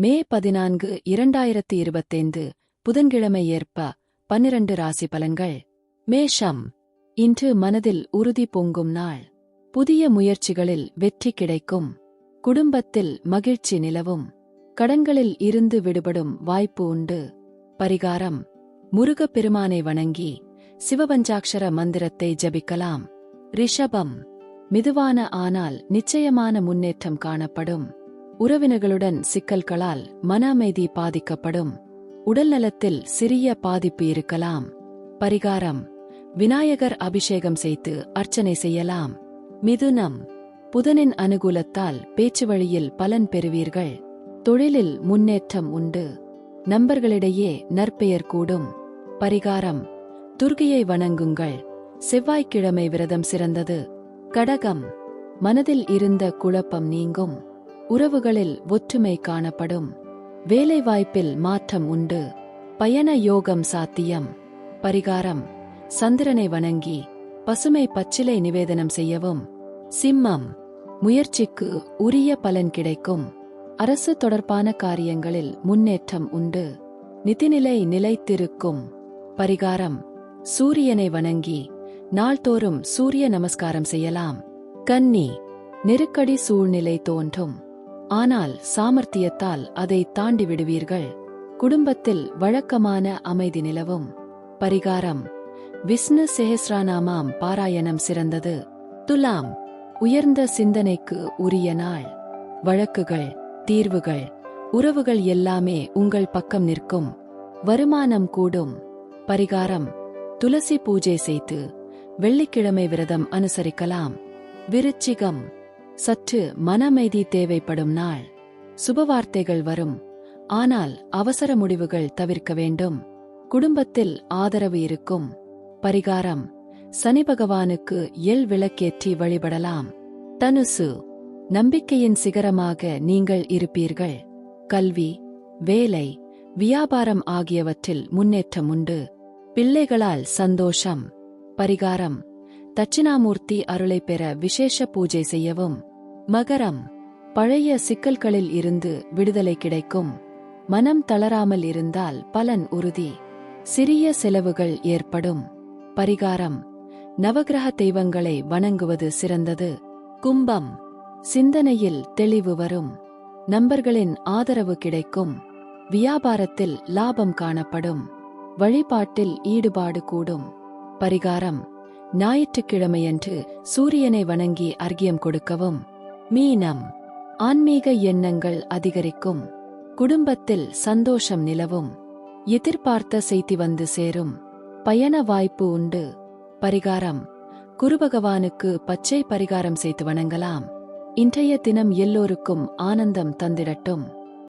மே பதினான்கு இரண்டாயிரத்தி இருபத்தைந்து புதன்கிழமை ஏற்ப பன்னிரண்டு ராசி பலன்கள். மேஷம் இன்று மனதில் உறுதி பொங்கும் நாள். புதிய முயற்சிகளில் வெற்றி கிடைக்கும். குடும்பத்தில் மகிழ்ச்சி நிலவும். கடன்களில் இருந்து விடுபடும் வாய்ப்பு உண்டு. பரிகாரம் முருகப் பெருமானை வணங்கி சிவபஞ்சாட்சர மந்திரத்தை ஜபிக்கலாம். ரிஷபம் மிதுவான ஆனால் நிச்சயமான முன்னேற்றம் காணப்படும். உறவினர்களுடன் சிக்கல்களால் மன அமைதி பாதிக்கப்படும் உடல்நலத்தில் சிறிய பாதிப்பு இருக்கலாம். பரிகாரம். விநாயகர் அபிஷேகம் செய்து அர்ச்சனை செய்யலாம். மிதுனம். புதனின் அனுகூலத்தால் பேச்சு வழியில் பலன் பெறுவீர்கள். தொழிலில் முன்னேற்றம் உண்டு. நண்பர்களிடையே நற்பெயர் கூடும். பரிகாரம். துர்கையை வணங்குங்கள். செவ்வாய்க்கிழமை விரதம் சிறந்தது. கடகம். மனதில் இருந்த குழப்பம் நீங்கும். உறவுகளில் ஒற்றுமை காணப்படும். வேலைவாய்ப்பில் மாற்றம் உண்டு. பயண யோகம் சாத்தியம். பரிகாரம். சந்திரனை வணங்கி பசுமை பச்சிலை நிவேதனம் செய்யவும். சிம்மம். முயற்சிக்கு உரிய பலன் கிடைக்கும். அரசு தொடர்பான காரியங்களில் முன்னேற்றம் உண்டு. நிதிநிலை நிலைத்திருக்கும். பரிகாரம். சூரியனை வணங்கி நாள்தோறும் சூரிய நமஸ்காரம் செய்யலாம். கன்னி. நெருக்கடி சூழ்நிலை தோன்றும். ஆனால் சாமர்த்தியத்தால் அதை தாண்டி விடுவீர்கள் குடும்பத்தில் வழக்கமான அமைதி நிலவும். பரிகாரம். விஷ்ணு செஹஸ்ரானாமாம் பாராயணம் சிறந்தது. துலாம். உயர்ந்த சிந்தனைக்கு உரிய நாள். வழக்குகள் தீர்வுகள். உறவுகள் எல்லாமே உங்கள் பக்கம் நிற்கும். வருமானம் கூடும். பரிகாரம். துளசி பூஜை செய்து வெள்ளிக்கிழமை விரதம் அனுசரிக்கலாம். விருச்சிகம். சற்று மனமைதி தேவைப்படும் நாள். சுபவார்த்தைகள் வரும். ஆனால் அவசர முடிவுகள் தவிர்க்க வேண்டும். குடும்பத்தில் ஆதரவு இருக்கும். பரிகாரம். சனி பகவானுக்கு எள் விளக்கேற்றி வழிபடலாம். தனுசு. நம்பிக்கையின் சிகரமாக நீங்கள் இருப்பீர்கள். கல்வி. வேலை. வியாபாரம் ஆகியவற்றில் முன்னேற்றம் உண்டு. பிள்ளைகளால் சந்தோஷம். பரிகாரம். தட்சிணாமூர்த்தி அருளை பெற விசேஷ பூஜை செய்யவும். மகரம். பழைய சிக்கல்களில் இருந்து விடுதலை கிடைக்கும். மனம் தளராமல் இருந்தால் பலன் உறுதி. சிறிய செலவுகள் ஏற்படும். பரிகாரம். நவகிரக தெய்வங்களை வணங்குவது சிறந்தது. கும்பம். சிந்தனையில் தெளிவு வரும். நண்பர்களின் ஆதரவு கிடைக்கும். வியாபாரத்தில் லாபம் காணப்படும். வழிபாட்டில் ஈடுபாடு கூடும். பரிகாரம். ஞாயிற்றுக்கிழமையன்று சூரியனை வணங்கி அர்க்கியம் கொடுக்கவும். மீனம். ஆன்மீக எண்ணங்கள் அதிகரிக்கும். குடும்பத்தில் சந்தோஷம் நிலவும். எதிர்பார்த்த செய்தி வந்து சேரும். பயண வாய்ப்பு உண்டு. பரிகாரம். குரு பகவானுக்கு பச்சை பரிகாரம் செய்து வணங்கலாம். இன்றைய தினம் எல்லோருக்கும் ஆனந்தம் தந்திடட்டும்.